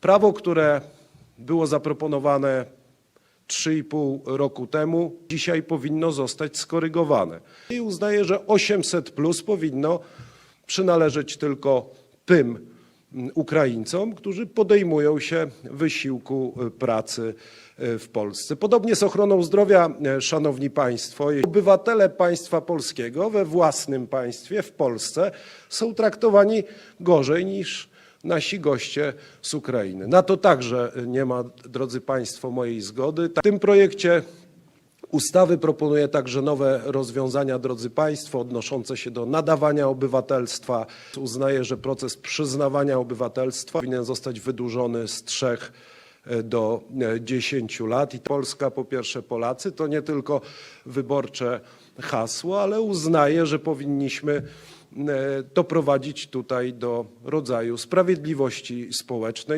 Prawo, które było zaproponowane 3,5 roku temu, dzisiaj powinno zostać skorygowane. I uznaję, że 800 plus powinno przynależeć tylko tym mm, Ukraińcom, którzy podejmują się wysiłku y, pracy y, w Polsce. Podobnie z ochroną zdrowia, e, szanowni państwo, obywatele państwa polskiego we własnym państwie, w Polsce, są traktowani gorzej niż nasi goście z Ukrainy. Na to także nie ma, drodzy Państwo, mojej zgody. W tym projekcie ustawy proponuję także nowe rozwiązania, drodzy Państwo, odnoszące się do nadawania obywatelstwa. Uznaję, że proces przyznawania obywatelstwa powinien zostać wydłużony z trzech do e, 10 lat. I Polska, po pierwsze Polacy, to nie tylko wyborcze hasło, ale uznaję, że powinniśmy e, doprowadzić tutaj do rodzaju sprawiedliwości społecznej.